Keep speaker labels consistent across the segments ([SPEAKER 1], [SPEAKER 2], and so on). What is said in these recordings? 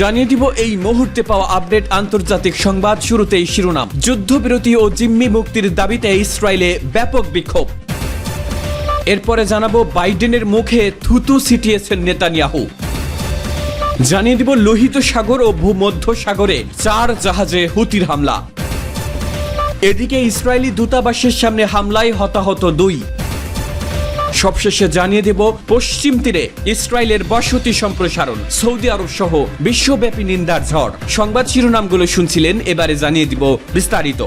[SPEAKER 1] জানিয়ে দিব এই মুহূর্তে পাওয়া আপডেট আন্তর্জাতিক সংবাদ শুরুতেই শিরোনাম যুদ্ধবিরতি ও জিম্মি মুক্তির দাবিতে ইসরায়েলে ব্যাপক বিক্ষোভ এরপরে জানাবো বাইডেনের মুখে থুতু ছিটিয়েছেন নেতানিয়াহু জানিয়ে দিব লোহিত সাগর ও ভূমধ্য সাগরে চার জাহাজে হুতির হামলা এদিকে ইসরায়েলি দূতাবাসের সামনে হামলায় হতাহত দুই সবশেষে জানিয়ে দেব পশ্চিম তীরে ইসরায়েলের বসতি সম্প্রসারণ সৌদি আরব সহ বিশ্বব্যাপী নিন্দার ঝড় সংবাদ শিরোনামগুলো শুনছিলেন এবারে জানিয়ে দিব বিস্তারিত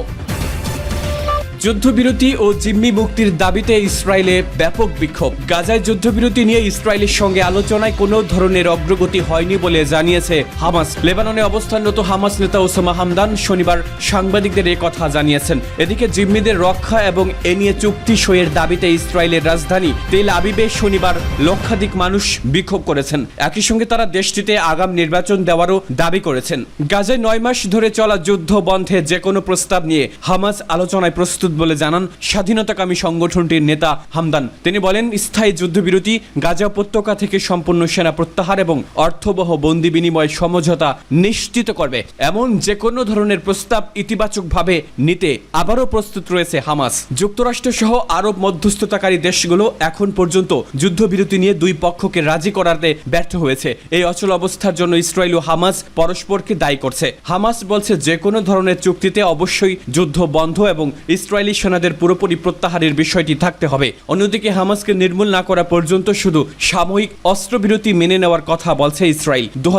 [SPEAKER 1] যুদ্ধবিরতি ও জিম্মি মুক্তির দাবিতে ইসরায়েলে ব্যাপক বিক্ষোভ গাজায় যুদ্ধবিরতি নিয়ে ইসরায়েলের সঙ্গে আলোচনায় কোনো ধরনের অগ্রগতি হয়নি বলে জানিয়েছে হামাস লেবাননে অবস্থানরত হামাস নেতা ওসমা হামদান শনিবার সাংবাদিকদের এ কথা জানিয়েছেন এদিকে জিম্মিদের রক্ষা এবং এ নিয়ে চুক্তি সইয়ের দাবিতে ইসরায়েলের রাজধানী তেল আবিবে শনিবার লক্ষাধিক মানুষ বিক্ষোভ করেছেন একই সঙ্গে তারা দেশটিতে আগাম নির্বাচন দেওয়ারও দাবি করেছেন গাজায় নয় মাস ধরে চলা যুদ্ধ বন্ধে যে কোনো প্রস্তাব নিয়ে হামাস আলোচনায় প্রস্তুত প্রস্তুত বলে জানান স্বাধীনতাকামী সংগঠনটির নেতা হামদান তিনি বলেন স্থায়ী যুদ্ধবিরতি গাজা উপত্যকা থেকে সম্পূর্ণ সেনা প্রত্যাহার এবং অর্থবহ বন্দি বিনিময় সমঝোতা নিশ্চিত করবে এমন যে কোনো ধরনের প্রস্তাব ইতিবাচকভাবে নিতে আবারও প্রস্তুত রয়েছে হামাস যুক্তরাষ্ট্র সহ আরব মধ্যস্থতাকারী দেশগুলো এখন পর্যন্ত যুদ্ধবিরতি নিয়ে দুই পক্ষকে রাজি করাতে ব্যর্থ হয়েছে এই অচল অবস্থার জন্য ইসরায়েল ও হামাস পরস্পরকে দায়ী করছে হামাস বলছে যে কোনো ধরনের চুক্তিতে অবশ্যই যুদ্ধ বন্ধ এবং ইসরায়েল ইসরায়েলি সেনাদের পুরোপুরি প্রত্যাহারের বিষয়টি থাকতে হবে অন্যদিকে হামাসকে নির্মূল না করা পর্যন্ত শুধু সাময়িক অস্ত্রবিরতি মেনে নেওয়ার কথা বলছে ইসরায়েল দু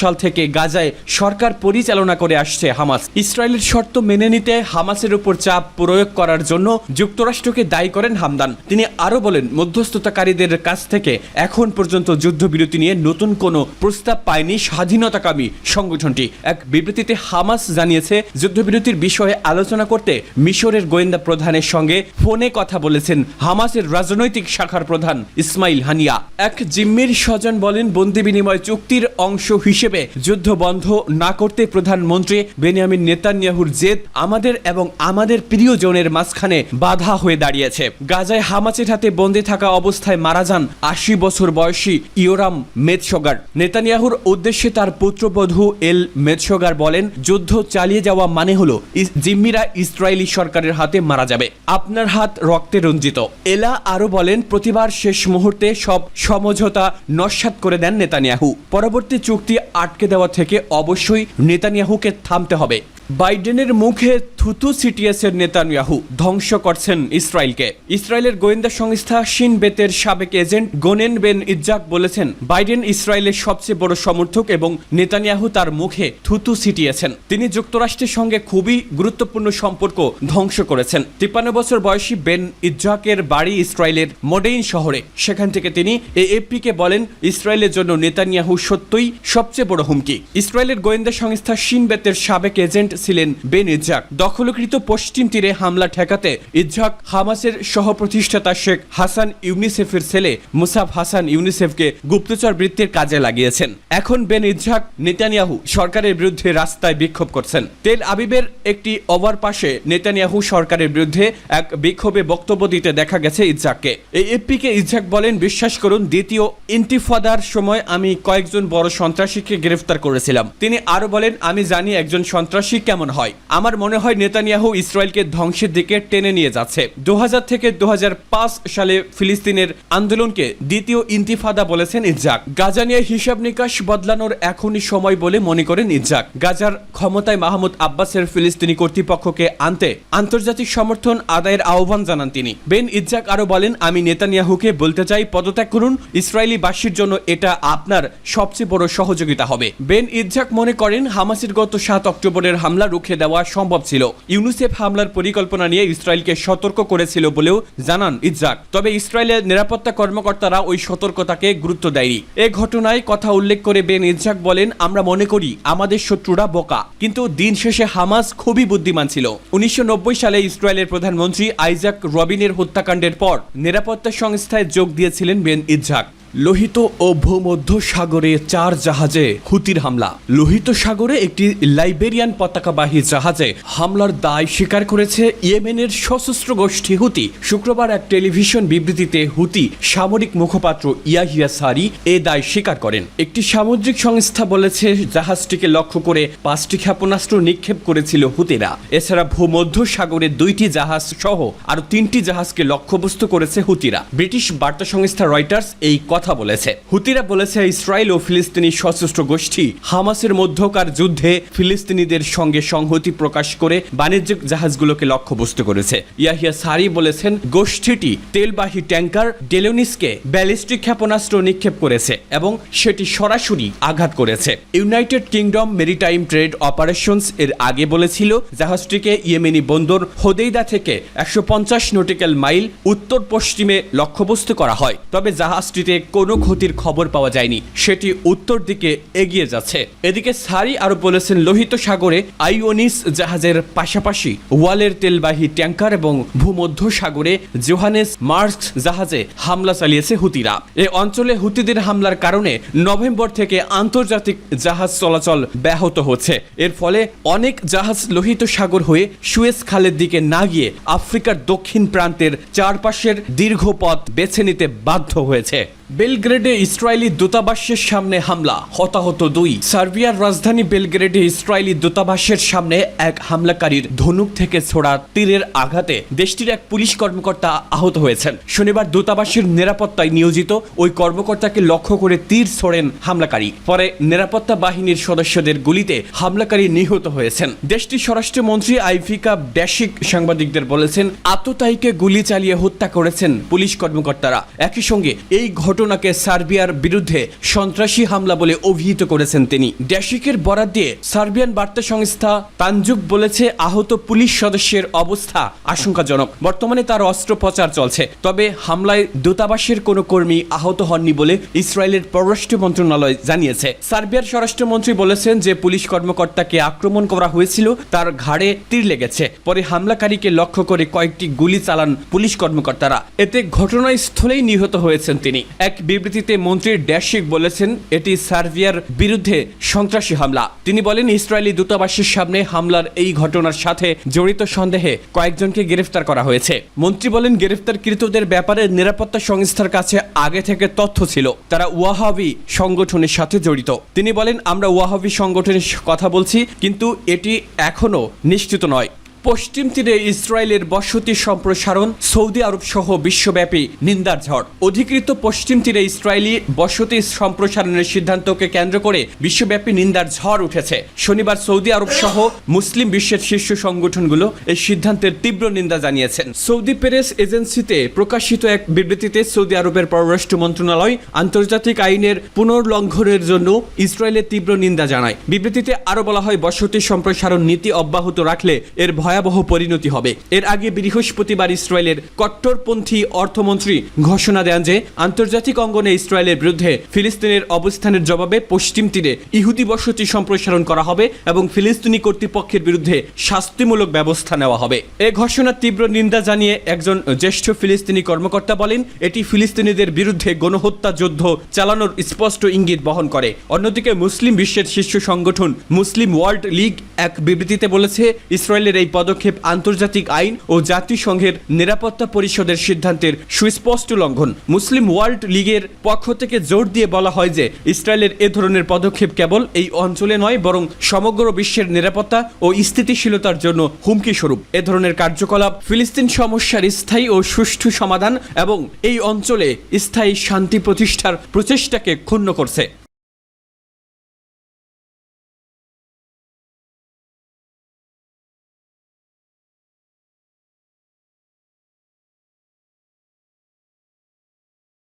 [SPEAKER 1] সাল থেকে গাজায় সরকার পরিচালনা করে আসছে হামাস ইসরায়েলের শর্ত মেনে নিতে হামাসের উপর চাপ প্রয়োগ করার জন্য যুক্তরাষ্ট্রকে দায়ী করেন হামদান তিনি আরও বলেন মধ্যস্থতাকারীদের কাছ থেকে এখন পর্যন্ত যুদ্ধবিরতি নিয়ে নতুন কোনো প্রস্তাব পায়নি স্বাধীনতাকামী সংগঠনটি এক বিবৃতিতে হামাস জানিয়েছে যুদ্ধবিরতির বিষয়ে আলোচনা করতে মিশরের গোয়েন্দা প্রধানের সঙ্গে ফোনে কথা বলেছেন হামাসের রাজনৈতিক শাখার প্রধান ইসমাইল হানিয়া এক জিম্মির স্বজন বলেন বন্দি বিনিময় চুক্তির অংশ হিসেবে যুদ্ধ বন্ধ না করতে প্রধানমন্ত্রী বেনিয়ামিন নেতানিয়াহুর জেদ আমাদের এবং আমাদের প্রিয় জনের মাঝখানে বাধা হয়ে দাঁড়িয়েছে গাজায় হামাসের হাতে বন্দি থাকা অবস্থায় মারা যান আশি বছর বয়সী ইয়োরাম মেদসগার নেতানিয়াহুর উদ্দেশ্যে তার পুত্রবধূ এল মেদসগার বলেন যুদ্ধ চালিয়ে যাওয়া মানে হলো জিম্মিরা ইসরায়েলি সরকারের হাতে মারা যাবে আপনার হাত রক্তে রঞ্জিত এলা আরো বলেন প্রতিবার শেষ মুহূর্তে সব সমঝোতা নস্বাত করে দেন নেতানিয়াহু পরবর্তী চুক্তি আটকে দেওয়া থেকে অবশ্যই নেতানিয়াহুকে থামতে হবে বাইডেনের মুখে থুতু সিটিএসের নেতানিয়াহু ধ্বংস করছেন ইসরায়েলকে ইসরায়েলের গোয়েন্দা সংস্থা শিন বেতের সাবেক এজেন্ট গোনেন বেন ইজাক বলেছেন বাইডেন ইসরায়েলের সবচেয়ে বড় সমর্থক এবং নেতানিয়াহু তার মুখে থুতু সিটিয়েছেন তিনি যুক্তরাষ্ট্রের সঙ্গে খুবই গুরুত্বপূর্ণ সম্পর্ক ধ্বংস করেছেন তিপ্পান্ন বছর বয়সী বেন ইজাকের বাড়ি ইসরায়েলের মোডেইন শহরে সেখান থেকে তিনি এএফপিকে বলেন ইসরায়েলের জন্য নেতানিয়াহু সত্যই সবচেয়ে বড় হুমকি ইসরায়েলের গোয়েন্দা সংস্থা সিনবেতের সাবেক এজেন্ট ছিলেন বেন ইজাক দখলকৃত পশ্চিম তীরে হামলা ঠেকাতে ইজাক হামাসের সহপ্রতিষ্ঠাতা শেখ হাসান ইউনিসেফের ছেলে মুসাফ হাসান ইউনিসেফকে গুপ্তচর বৃত্তির কাজে লাগিয়েছেন এখন বেন ইজাক নেতানিয়াহু সরকারের বিরুদ্ধে রাস্তায় বিক্ষোভ করছেন তেল আবিবের একটি ওভারপাসে নেতানিয়াহু সরকারের বিরুদ্ধে এক বিক্ষোভে বক্তব্য দিতে দেখা গেছে ইজ্জাককে এই এপিকে ইজ্জাক বলেন বিশ্বাস করুন দ্বিতীয় ইন্তিফাদার সময় আমি কয়েকজন বড় সন্ত্রাসীকে গ্রেফতার করেছিলাম তিনি আরো বলেন আমি জানি একজন সন্ত্রাসী কেমন হয় আমার মনে হয় নেতানিয়াহু ইসরায়েলকে ধ্বংসের দিকে টেনে নিয়ে যাচ্ছে দু থেকে দু সালে ফিলিস্তিনের আন্দোলনকে দ্বিতীয় ইন্তিফাদা বলেছেন ইজ্জাক গাজা নিয়ে হিসাব নিকাশ বদলানোর এখনই সময় বলে মনে করেন ইজ্জাক গাজার ক্ষমতায় মাহমুদ আব্বাসের ফিলিস্তিনি কর্তৃপক্ষকে আনতে আন্তর্জাতিক আন্তর্জাতিক সমর্থন আদায়ের আহ্বান জানান তিনি বেন ইজাক আরও বলেন আমি নেতানিয়াহুকে বলতে চাই পদত্যাগ করুন ইসরায়েলি বাসীর জন্য এটা আপনার সবচেয়ে বড় সহযোগিতা হবে বেন ইজাক মনে করেন হামাসের গত সাত অক্টোবরের হামলা রুখে দেওয়া সম্ভব ছিল ইউনিসেফ হামলার পরিকল্পনা নিয়ে ইসরায়েলকে সতর্ক করেছিল বলেও জানান ইজাক তবে ইসরায়েলের নিরাপত্তা কর্মকর্তারা ওই সতর্কতাকে গুরুত্ব দেয়নি এ ঘটনায় কথা উল্লেখ করে বেন ইজাক বলেন আমরা মনে করি আমাদের শত্রুরা বোকা কিন্তু দিন শেষে হামাস খুবই বুদ্ধিমান ছিল উনিশশো সালে সালে ইসরায়েলের প্রধানমন্ত্রী আইজাক রবিনের হত্যাকাণ্ডের পর নিরাপত্তা সংস্থায় যোগ দিয়েছিলেন বেন ইজাক লোহিত ও ভূমধ্য সাগরে চার জাহাজে হুতির হামলা লোহিত সাগরে একটি লাইবেরিয়ান পতাকাবাহী জাহাজে হামলার দায় স্বীকার করেছে ইয়েমেনের সশস্ত্র গোষ্ঠী হুতি শুক্রবার এক টেলিভিশন বিবৃতিতে হুতি সামরিক মুখপাত্র ইয়াহিয়া সারি এ দায় স্বীকার করেন একটি সামুদ্রিক সংস্থা বলেছে জাহাজটিকে লক্ষ্য করে পাঁচটি ক্ষেপণাস্ত্র নিক্ষেপ করেছিল হুতিরা এছাড়া ভূমধ্য সাগরে দুইটি জাহাজ সহ আরও তিনটি জাহাজকে লক্ষ্যবস্তু করেছে হুতিরা ব্রিটিশ বার্তা সংস্থা রয়টার্স এই কথা কথা বলেছে হুতিরা বলেছে ইসরায়েল ও ফিলিস্তিনি সশস্ত্র গোষ্ঠী হামাসের মধ্যকার যুদ্ধে ফিলিস্তিনিদের সঙ্গে সংহতি প্রকাশ করে বাণিজ্যিক জাহাজগুলোকে লক্ষ্যবস্তু করেছে ইয়াহিয়া সারি বলেছেন গোষ্ঠীটি তেলবাহী ট্যাঙ্কার ডেলোনিসকে ব্যালিস্টিক ক্ষেপণাস্ত্র নিক্ষেপ করেছে এবং সেটি সরাসরি আঘাত করেছে United Kingdom maritime trade operations এর আগে বলেছিল জাহাজটিকে ইয়েমেনি বন্দর হোদেইদা থেকে একশো নটিক্যাল মাইল উত্তর পশ্চিমে লক্ষ্যবস্তু করা হয় তবে জাহাজটিতে কোনো ক্ষতির খবর পাওয়া যায়নি সেটি উত্তর দিকে এগিয়ে যাচ্ছে এদিকে সারি আরও বলেছেন লোহিত সাগরে আইওনিস জাহাজের পাশাপাশি ওয়ালের তেলবাহী ট্যাঙ্কার এবং ভূমধ্য সাগরে জোহানেস মার্স জাহাজে হামলা চালিয়েছে হুতিরা এ অঞ্চলে হুতিদের হামলার কারণে নভেম্বর থেকে আন্তর্জাতিক জাহাজ চলাচল ব্যাহত হচ্ছে এর ফলে অনেক জাহাজ লোহিত সাগর হয়ে সুয়েজ খালের দিকে না গিয়ে আফ্রিকার দক্ষিণ প্রান্তের চারপাশের দীর্ঘ পথ বেছে নিতে বাধ্য হয়েছে বেলগ্রেডে ইসরায়েলি দূতাবাসের সামনে হামলা হতাহত দুই সার্বিয়ার রাজধানী বেলগ্রেডে ইসরায়েলি দূতাবাসের সামনে এক হামলাকারীর ধনুক থেকে ছোড়া তীরের আঘাতে দেশটির এক পুলিশ কর্মকর্তা আহত হয়েছেন শনিবার দূতাবাসের নিরাপত্তায় নিয়োজিত ওই কর্মকর্তাকে লক্ষ্য করে তীর ছোড়েন হামলাকারী পরে নিরাপত্তা বাহিনীর সদস্যদের গুলিতে হামলাকারী নিহত হয়েছেন দেশটির স্বরাষ্ট্রমন্ত্রী আইফিকা ব্যাসিক সাংবাদিকদের বলেছেন আততায়ীকে গুলি চালিয়ে হত্যা করেছেন পুলিশ কর্মকর্তারা একই সঙ্গে এই ঘটনা ঘটনাকে সার্বিয়ার বিরুদ্ধে সন্ত্রাসী হামলা বলে অভিহিত করেছেন তিনি ড্যাশিকের বরাদ দিয়ে সার্বিয়ান বার্তা সংস্থা তানজুক বলেছে আহত পুলিশ সদস্যের অবস্থা আশঙ্কাজনক বর্তমানে তার অস্ত্রোপচার চলছে তবে হামলায় দূতাবাসের কোনো কর্মী আহত হননি বলে ইসরায়েলের পররাষ্ট্র মন্ত্রণালয় জানিয়েছে সার্বিয়ার স্বরাষ্ট্রমন্ত্রী বলেছেন যে পুলিশ কর্মকর্তাকে আক্রমণ করা হয়েছিল তার ঘাড়ে তীর লেগেছে পরে হামলাকারীকে লক্ষ্য করে কয়েকটি গুলি চালান পুলিশ কর্মকর্তারা এতে ঘটনাস্থলেই নিহত হয়েছেন তিনি এক বিবৃতিতে মন্ত্রী ড্যাশিক বলেছেন এটি সার্বিয়ার বিরুদ্ধে সন্ত্রাসী হামলা তিনি বলেন ইসরায়েলি দূতাবাসের সামনে হামলার এই ঘটনার সাথে জড়িত সন্দেহে কয়েকজনকে গ্রেফতার করা হয়েছে মন্ত্রী বলেন গ্রেফতারকৃতদের ব্যাপারে নিরাপত্তা সংস্থার কাছে আগে থেকে তথ্য ছিল তারা ওয়াহাবি সংগঠনের সাথে জড়িত তিনি বলেন আমরা ওয়াহাবি সংগঠনের কথা বলছি কিন্তু এটি এখনও নিশ্চিত নয় পশ্চিম তীরে ইসরায়েলের বসতি সম্প্রসারণ সৌদি আরব সহ বিশ্বব্যাপী নিন্দার ঝড় অধিকৃত পশ্চিম তীরে ইসরায়েলি বসতি সম্প্রসারণের সিদ্ধান্তকে কেন্দ্র করে বিশ্বব্যাপী নিন্দার ঝড় উঠেছে শনিবার সৌদি আরব সহ মুসলিম বিশ্বের শীর্ষ সংগঠনগুলো এই সিদ্ধান্তের তীব্র নিন্দা জানিয়েছেন সৌদি প্রেস এজেন্সিতে প্রকাশিত এক বিবৃতিতে সৌদি আরবের পররাষ্ট্র মন্ত্রণালয় আন্তর্জাতিক আইনের পুনর্লঙ্ঘনের জন্য ইসরায়েলের তীব্র নিন্দা জানায় বিবৃতিতে আরও বলা হয় বসতি সম্প্রসারণ নীতি অব্যাহত রাখলে এর ভয় ভয়াবহ পরিণতি হবে এর আগে বৃহস্পতিবার ইসরায়েলের কট্টরপন্থী অর্থমন্ত্রী ঘোষণা দেন যে আন্তর্জাতিক অঙ্গনে ইসরায়েলের বিরুদ্ধে ফিলিস্তিনের অবস্থানের জবাবে পশ্চিম তীরে ইহুদি বসতি সম্প্রসারণ করা হবে এবং ফিলিস্তিনি কর্তৃপক্ষের বিরুদ্ধে শাস্তিমূলক ব্যবস্থা নেওয়া হবে এ ঘোষণার তীব্র নিন্দা জানিয়ে একজন জ্যেষ্ঠ ফিলিস্তিনি কর্মকর্তা বলেন এটি ফিলিস্তিনিদের বিরুদ্ধে গণহত্যা যুদ্ধ চালানোর স্পষ্ট ইঙ্গিত বহন করে অন্যদিকে মুসলিম বিশ্বের শীর্ষ সংগঠন মুসলিম ওয়ার্ল্ড লীগ এক বিবৃতিতে বলেছে ইসরায়েলের এই পদ পদক্ষেপ আন্তর্জাতিক আইন ও জাতিসংঘের নিরাপত্তা পরিষদের সিদ্ধান্তের সুস্পষ্ট লঙ্ঘন মুসলিম ওয়ার্ল্ড লীগের পক্ষ থেকে জোর দিয়ে বলা হয় যে ইসরায়েলের এ ধরনের পদক্ষেপ কেবল এই অঞ্চলে নয় বরং সমগ্র বিশ্বের নিরাপত্তা ও স্থিতিশীলতার জন্য হুমকি স্বরূপ এ ধরনের কার্যকলাপ ফিলিস্তিন সমস্যার স্থায়ী ও সুষ্ঠু সমাধান এবং এই অঞ্চলে স্থায়ী শান্তি প্রতিষ্ঠার প্রচেষ্টাকে ক্ষুণ্ণ করছে